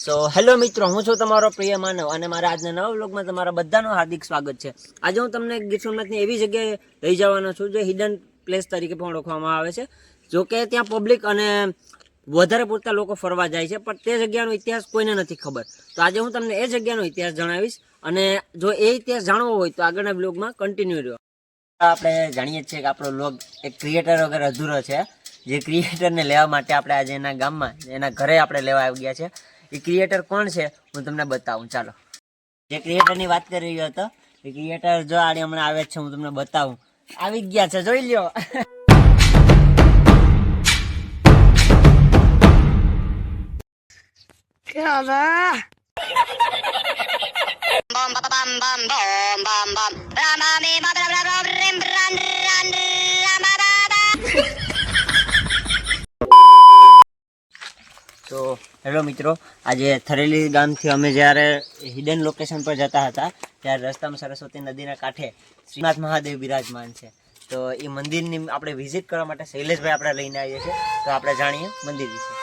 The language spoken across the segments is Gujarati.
સો હેલો મિત્રો, હું છું તમારો પ્રિય માનવ અને મારા આજના નવા વ્લોગમાં તમારા બધાનું હાર્દિક સ્વાગત છે. આજે હું તમને ગીર સોમનાથની એવી જગ્યાએ લઈ જવાનો છું જે હિડન પ્લેસ તરીકે પણ ઓળખવામાં આવે છે. જો કે ત્યાં પબ્લિક અને વધારે પૂરતા લોકો ફરવા જાય છે, પણ તે જગ્યાનો ઇતિહાસ કોઈને નથી ખબર. તો આજે હું તમને એ જગ્યાનો ઇતિહાસ જણાવીશ અને જો એ ઇતિહાસ જાણવો હોય તો આગળના બ્લોગમાં કન્ટિન્યુ રહ્યો. આપણે જાણીએ છીએ કે આપણો લોગ એક ક્રિએટર વગર અધૂરો છે. જે ક્રિએટરને લેવા માટે આપણે આજે એના ગામમાં, એના ઘરે આપણે લેવા આવી ગયા છે એ ક્રિએટર કોણ છે? હું તમને બતાવું. ચાલો. જે ક્રિએટરની વાત કરી રહ્યો હતો એ ક્રિએટર જો આડે હમણાં આવે છે હું તમને બતાવું. આવી ગયા છે જોઈ લ્યો. bom ba bam bam bom bam bam rama me ba ba ba ba rim ran ran rama ba ba તો હેલો મિત્રો. આજે થરેલી ગામથી અમે જ્યારે હિડન લોકેશન પર જતા હતા, ત્યારે રસ્તામાં સરસ્વતી નદીના કાંઠે શ્રીનાથ મહાદેવ બિરાજમાન છે. તો એ મંદિરની આપણે વિઝિટ કરવા માટે શૈલેષભાઈ આપણે લઈને આવીએ છીએ. તો આપણે જાણીએ મંદિર વિશે.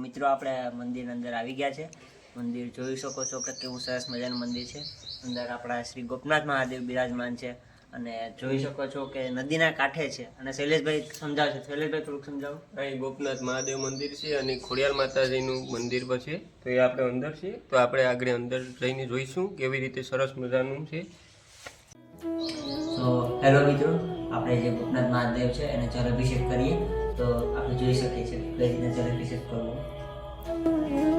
મિત્રો, આપણે મંદિર અંદર આવી ગયા છે. મંદિર જોઈ શકો છો કે કેવું સરસ મજાનું મંદિર છે. અંદર આપણા શ્રી ગોપનાથ મહાદેવ બિરાજમાન છે. અને જોઈ શકો છો કે નદીના કાંઠે છે. અને શૈલેષભાઈ સમજાવશે. શૈલેષભાઈ થોડુંક સમજાવો. અહીં ગોપનાથ મહાદેવ મંદિર છે અને ખોડિયાર માતાજીનું મંદિર પણ છે. તો એ આપણે અંદર છે. તો આપણે આગળ અંદર જઈને જોઈશું કેવી રીતે સરસ મજાનું છે. તો હેલો મિત્રો આપણે જે ગોપનાથ મહાદેવ છે એને જળ અભિષેક કરીએ. તો આપણે જોઈ શકીએ છીએ કઈ જળ અભિષેક કરવો.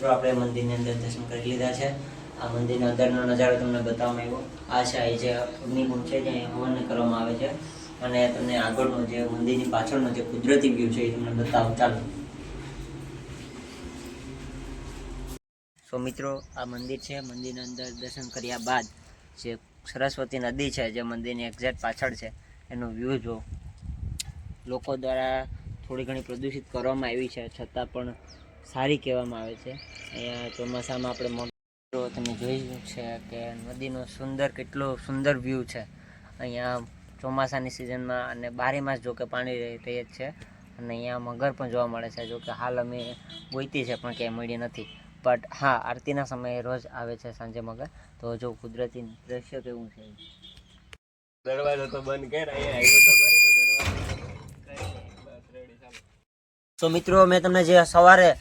મિત્રો, આપણે મંદિરની અંદર દર્શન કરી લીધા છે. આ મંદિરનો અંદરનો નજારો તમને બતાવવામાં આવ્યો. આ છે જે અગ્નિકુંડ છે જ્યાં હવન કરવામાં આવે છે. અને તમને આગળનો જે મંદિરની પાછળનો જે કુદરતી વ્યૂ છે, એ તમને બતાવું. ચાલો. સો મિત્રો, આ મંદિર છે. મંદિરની અંદર દર્શન કર્યા બાદ જે સરસ્વતી નદી છે, જે મંદિરની એક્ઝેક્ટ પાછળ છે, એનો વ્યૂ જો લોકો દ્વારા થોડી ઘણી પ્રદૂષિત કરવામાં આવી છે. છતાં પણ સારી કહેવામાં આવે છે. અહીંયા ચોમાસામાં આપણે મોટો તમે જોયું છે કે નદીનો સુંદર કેટલો સુંદર વ્યૂ છે. અહીંયા ચોમાસાની સિઝનમાં અને બારે માસ જો કે પાણી રહે જ છે. અને અહીંયા મગર પણ જોવા મળે છે જો કે હાલ અમે ગોઈતી છે પણ ક્યાંય મળી નથી. બટ હા આરતીના સમયે રોજ આવે છે સાંજે મગર. તો જો કુદરતી દ્રશ્ય કેવું છે? દરવાજો તો બંધ કર તો મિત્રો મેં તમને જે સવારે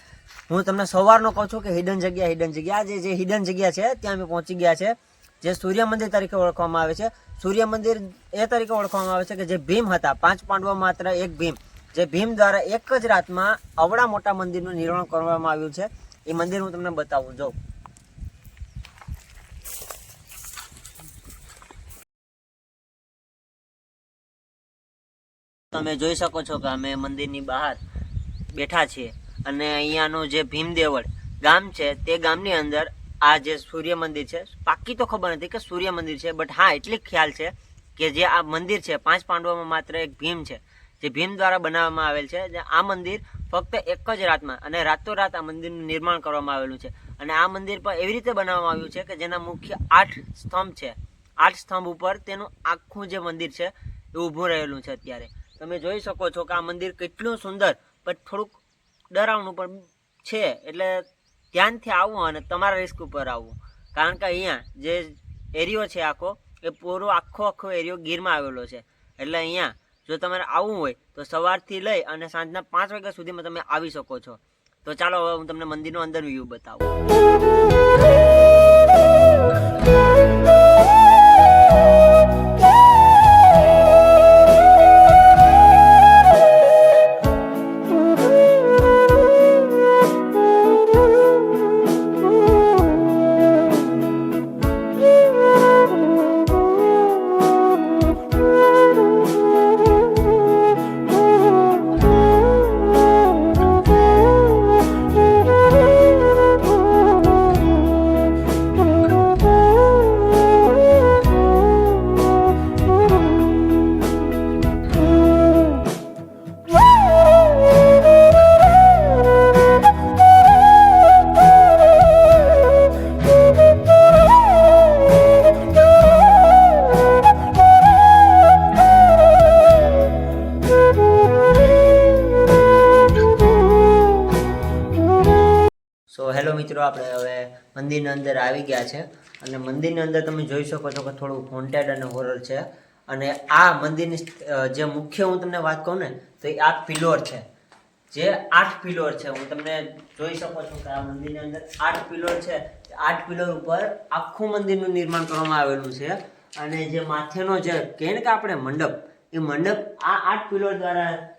હું તમને સવારનો કહું છું કે હિડન જગ્યા હિડન જગ્યા. જે જે હિડન જગ્યા છે, ત્યાં અમે પહોંચી ગયા છે. જે સૂર્ય મંદિર તરીકે ઓળખવામાં આવે છે. સૂર્ય મંદિર એ તરીકે ઓળખવામાં આવે છે કે જે ભીમ હતા. પાંચ પાંડવો માત્ર એક ભીમ. જે ભીમ દ્વારા એક જ રાતમાં અવડા મોટા મંદિરનું નિર્માણ કરવામાં આવ્યું છે. એ મંદિર હું તમને બતાવું. જો. તમે જોઈ શકો છો કે અમે મંદિરની બહાર બેઠા છીએ. અને અહીંયાનું જે ભીમદેવળ ગામ છે, તે ગામની અંદર આ જે સૂર્ય મંદિર છે પાકી તો ખબર નથી કે સૂર્ય મંદિર છે બટ હા, એટલી ખ્યાલ છે કે જે આ મંદિર છે, પાંચ પાંડવોમાં માત્ર એક ભીમ છે, જે ભીમ દ્વારા બનાવવામાં આવેલ છે આ મંદિર ફક્ત એક જ રાતમાં અને રાતોરાત આ મંદિરનું નિર્માણ કરવામાં આવેલું છે. અને આ મંદિર પર એવી રીતે બનાવવામાં આવ્યું છે કે જેના મુખ્ય આઠ સ્તંભ છે. આઠ સ્તંભ ઉપર તેનું આખું જે મંદિર છે, એ ઊભું રહેલું છે અત્યારે. તમે જોઈ શકો છો કે આ મંદિર કેટલું સુંદર પણ થોડુંક ડરાવનું પણ છે, એટલે ધ્યાનથી આવવું અને તમારા રિસ્ક ઉપર આવવું કારણ કે અહીંયા જે એરિયો છે આખો, એ પૂરો આખો આખો એરિયો ગીરમાં આવેલો છે. એટલે અહીંયા જો તમારે આવવું હોય, તો સવારથી લઈ અને સાંજના પાંચ વાગ્યા સુધીમાં તમે આવી શકો છો. તો ચાલો હવે હું તમને મંદિરનો અંદર વ્યૂ બતાવું. આપણે હવે મંદિરની અંદર આવી ગયા છે. અને મંદિરની અંદર તમે જોઈ શકો છો કે થોડું હોન્ટેડ અને હોરર છે. અને આ મંદિરની જે મુખ્ય હું તમને વાત કહું ને, તો એ આ પિલોર છે. જે આઠ પિલોર છે, હું તમને જોઈ શકો છો કે આ મંદિરની અંદર આઠ પિલોર છે. આઠ પિલોર ઉપર આખું મંદિરનું નિર્માણ કરવામાં આવેલું છે. અને જે માથેનો જે કહે ને કે આપણે મંડપ, એ મંડપ આ આઠ પિલોર દ્વારા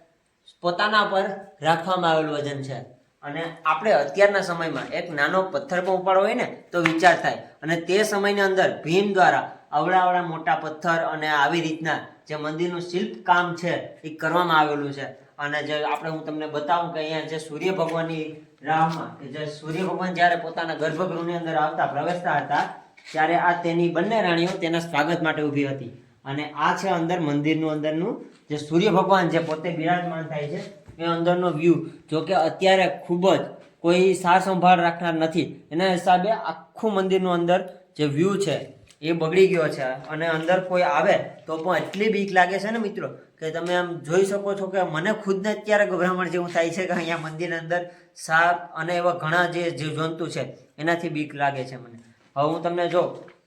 પોતાના પર રાખવામાં આવેલું વજન છે. અને આપણે અત્યારના સમયમાં એક નાનો પથ્થર પણ ઉપાડવો હોય ને, તો વિચાર થાય. અને તે સમયની અંદર ભીમ દ્વારા અવળા અવળા મોટા પથ્થર અને આવી રીતના જે મંદિરનું શિલ્પ કામ છે, એ કરવામાં આવેલું છે. અને જે આપણે હું તમને બતાવું કે અહીંયા જે સૂર્ય ભગવાનની રાહમાં, કે જે સૂર્ય ભગવાન જ્યારે પોતાના ગર્ભગૃહની અંદર આવતા, પ્રવેશતા હતા, ત્યારે આ તેની બંને રાણીઓ તેના સ્વાગત માટે ઊભી હતી. અને આ છે અંદર મંદિરનું અંદરનું જે સૂર્ય ભગવાન જે પોતે બિરાજમાન થાય છે એ અંદરનો વ્યૂ જો કે અત્યારે ખૂબ જ કોઈ સાર સંભાળ રાખનાર નથી. એના હિસાબે આખું મંદિરનું અંદર જે વ્યૂ છે એ બગડી ગયો છે. અને અંદર કોઈ આવે તો પણ એટલી બીક લાગે છે ને મિત્રો, કે તમે આમ જોઈ શકો છો કે મને ખુદને અત્યારે ગભરામણ જેવું થાય છે કે અહીંયા મંદિરની અંદર સાપ અને એવા ઘણા જે જીવજંતુ છે, એનાથી બીક લાગે છે મને. હવે હું તમને જો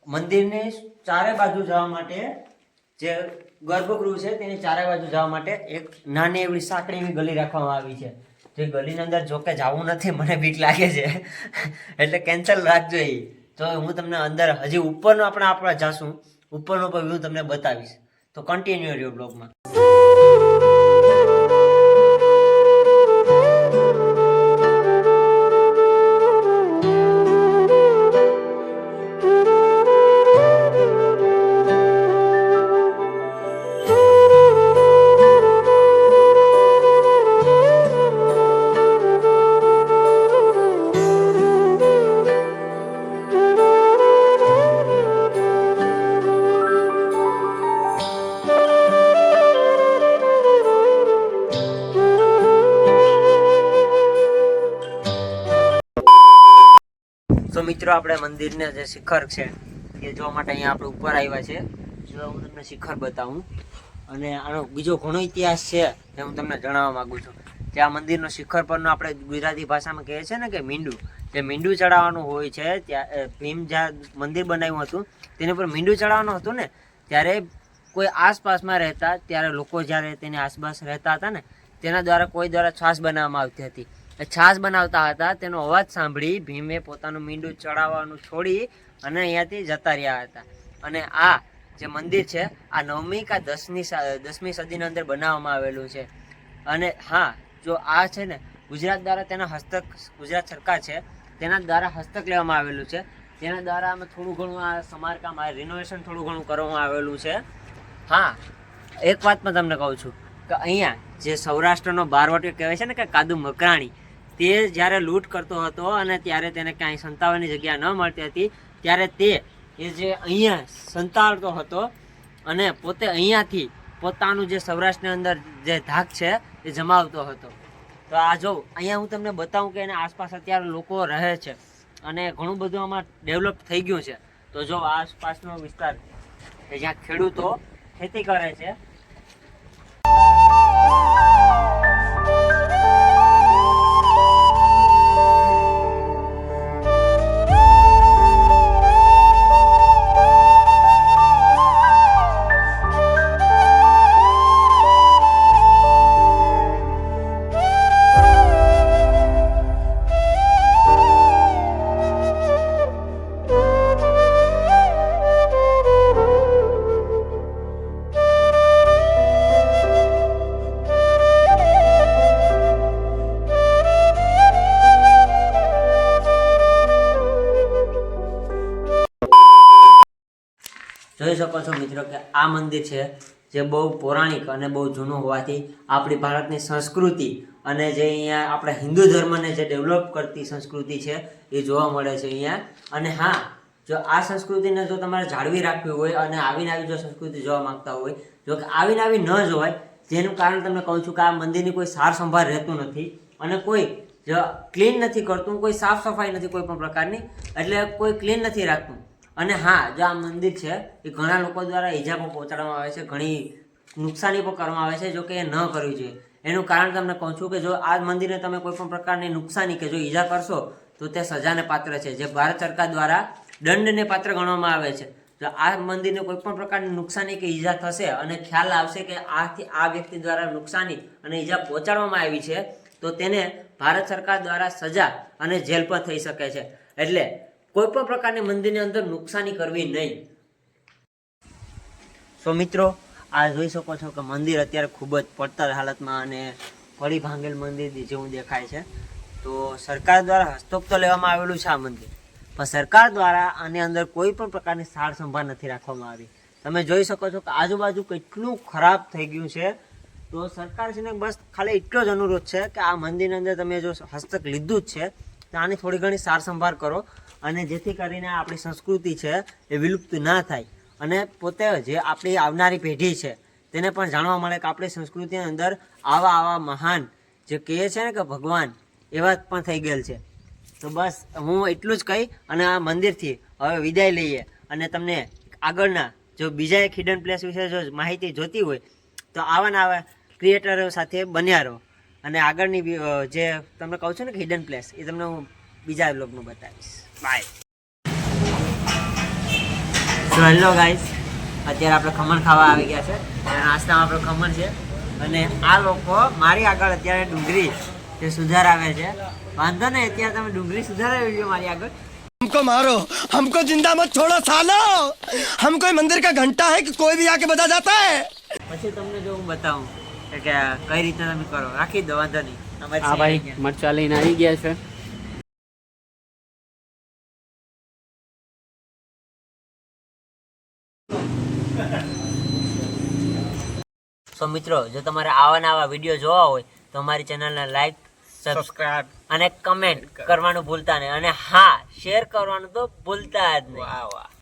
મંદિરની ચારે બાજુ જવા માટે જે ગર્ભગૃહ છે, તેની ચારે બાજુ જવા માટે એક નાની એવી સાંકડી એવી ગલી રાખવામાં આવી છે. જે ગલીની અંદર જોકે જવું નથી, મને બીક લાગે છે. એટલે કેન્સલ રાખજો એ તો હું તમને અંદર, હજી ઉપરનો આપણે આપણે જાશું. ઉપરનો પણ વ્યૂ તમને બતાવીશ. તો કન્ટિન્યુ રહ્યો બ્લોગમાં મિત્રો, આપણે મંદિરને જે શિખર છે, એ જોવા માટે અહીંયા આપણે ઉપર આવ્યા છે. જો હું તમને શિખર બતાવું. અને આનો બીજો ઘણો ઇતિહાસ છે જે હું તમને જણાવવા માગું છું. જે આ મંદિરનો શિખર પરનો આપણે ગુજરાતી ભાષામાં કહે છે ને કે મીંડું. જે મીંડું ચડાવવાનું હોય છે, ત્યાં ભીમ જ્યાં મંદિર બનાવ્યું હતું, તેની ઉપર મીંડું ચડાવવાનું હતું ને, ત્યારે કોઈ આસપાસમાં રહેતા, ત્યારે લોકો જ્યારે તેની આસપાસ રહેતા હતા ને, તેના દ્વારા કોઈ દ્વારા શ્વાસ બનાવવામાં આવતી હતી. છાશ બનાવતા હતા, તેનો અવાજ સાંભળી ભીમે પોતાનું મીંડું ચડાવવાનું છોડી અને અહીંયાથી જતા રહ્યા હતા. અને આ જે મંદિર છે, આ નવમી કા દસમી દસમી સદીની અંદર બનાવવામાં આવેલું છે. અને હા, જો આ છે ને, ગુજરાત દ્વારા તેના હસ્તક, ગુજરાત સરકાર છે, તેના દ્વારા હસ્તક લેવામાં આવેલું છે. તેના દ્વારા અમે થોડું ઘણું આ સમારકામ, આ રિનોવેશન થોડું ઘણું કરવામાં આવેલું છે. હા, એક વાત પણ તમને કહું છું. કે અહીંયા જે સૌરાષ્ટ્રનો બારવટીયો કહેવાય છે ને કે કાદુ મકરાણી તે જ્યારે લૂંટ કરતો હતો અને ત્યારે તેને કાંઈ સંતાવવાની જગ્યા ન મળતી હતી, ત્યારે તે એ જે અહીંયા સંતાડતો હતો અને પોતે અહીંયાથી પોતાનું જે સૌરાષ્ટ્રની અંદર જે ધાક છે, એ જમાવતો હતો. તો આ જો, અહીંયા હું તમને બતાવું કે એના આસપાસ અત્યારે લોકો રહે છે અને ઘણું બધું આમાં ડેવલપ થઈ ગયું છે. તો જો આસપાસનો વિસ્તાર કે જ્યાં ખેડૂતો ખેતી કરે છે. શકો છો મિત્રો કે આ મંદિર છે જે બહુ પૌરાણિક અને બહુ જૂનું હોવાથી આપણી ભારતની સંસ્કૃતિ અને જે અહીંયા આપણા હિન્દુ ધર્મને જે ડેવલપ કરતી સંસ્કૃતિ છે એ જોવા મળે છે અહીંયા. અને હા, જો આ સંસ્કૃતિને જો તમારે જાળવી રાખવી હોય અને આવીને આવી જો સંસ્કૃતિ જોવા માંગતા હોય, જો કે આવીને આવી ન જોવાય જેનું કારણ તમને કહું છું કે આ મંદિરની કોઈ સાર સંભાળ રહેતું નથી અને કોઈ ક્લીન નથી કરતું, કોઈ સાફ સફાઈ નથી કોઈ પણ પ્રકારની, એટલે કોઈ ક્લીન નથી રાખતું. અને હા, જો આ મંદિર છે, એ ઘણા લોકો દ્વારા ઈજા પણ પહોંચાડવામાં આવે છે, ઘણી નુકસાની પણ કરવામાં આવે છે, જો કે એ ન કરવી જોઈએ. એનું કારણ તમને કહું છું કે જો આ મંદિરને તમે કોઈ પણ પ્રકારની નુકસાની કે જો ઈજા કરશો, તો તે સજાને પાત્ર છે, જે ભારત સરકાર દ્વારા દંડને પાત્ર ગણવામાં આવે છે. જો આ મંદિરને કોઈ પણ પ્રકારની નુકસાની કે ઈજા થશે અને ખ્યાલ આવશે કે આથી આ વ્યક્તિ દ્વારા નુકસાની અને ઈજા પહોંચાડવામાં આવી છે, તો તેને ભારત સરકાર દ્વારા સજા અને જેલ પણ થઈ શકે છે. એટલે કોઈ પણ પ્રકારની મંદિરની અંદર નુકસાની કરવી નહીં. સો મિત્રો, આ જોઈ શકો છો કે મંદિર અત્યારે ખૂબ જ પડતર હાલતમાં અને ફરી ભાંગેલ મંદિર જેવું દેખાય છે. તો સરકાર દ્વારા હસ્તોક તો લેવામાં આવેલું છે આ મંદિર. પણ સરકાર દ્વારા આની અંદર કોઈ પણ પ્રકારની સાર સંભાળ નથી રાખવામાં આવી. તમે જોઈ શકો છો કે આજુબાજુ કેટલું ખરાબ થઈ ગયું છે. તો સરકારશ્રીને બસ ખાલી એટલો જ અનુરોધ છે કે આ મંદિરની અંદર તમે જો હસ્તક લીધું જ છે, તો આની થોડી ઘણી સાર સંભાળ કરો. અને જેથી કરીને આપણી સંસ્કૃતિ છે એ વિલુપ્ત ના થાય. અને પોતે જે આપણી આવનારી પેઢી છે, તેને પણ જાણવા મળે કે આપણી સંસ્કૃતિની અંદર આવા આવા મહાન જે કહે છે ને કે ભગવાન એવા પણ થઈ ગયેલ છે. તો બસ, હું એટલું જ કહી અને આ મંદિરથી હવે વિદાય લઈએ. અને તમને આગળના જો બીજા એક હિડન પ્લેસ વિશે જો માહિતી જોતી હોય, તો આવા આવા ક્રિએટરો સાથે બન્યા રહો. અને આગળની જે તમને કહું છું ને કે હિડન પ્લેસ એ તમને હું બીજા બ્લોગમાં બતાવીશ બાય સો હેલો ગાઈસ અત્યારે આપણે ખમણ ખાવા આવી ગયા છે અને નાસ્તામાં આપણું ખમણ છે અને આ લોકો મારી આગળ અત્યારે ડુંગળી જે સુધારાવે છે વાંધો નહીં અત્યારે તમે ડુંગળી સુધારાવી લ્યો મારી આગળ हमको मारो हमको जिंदा मत छोड़ो सालो हम कोई मंदिर का घंटा है कि कोई भी आके बजा जाता है પછી તમને જો હું બતાવું કે કે કઈ રીતે તમે કરો રાખી દો વાંધો નહીં અમારી આ સહી ભાઈ અહીંયા. મરચા લઈને આવી ગયા છે સો મિત્રો જો તમારે આવા આવા વીડિયો જોવા હોય તો અમારી ચેનલને લાઈક સબસ્ક્રાઇબ અને કમેન્ટ કરવાનું ભૂલતા નહીં. અને હા શેર કરવાનું તો ભૂલતા જ નહીં.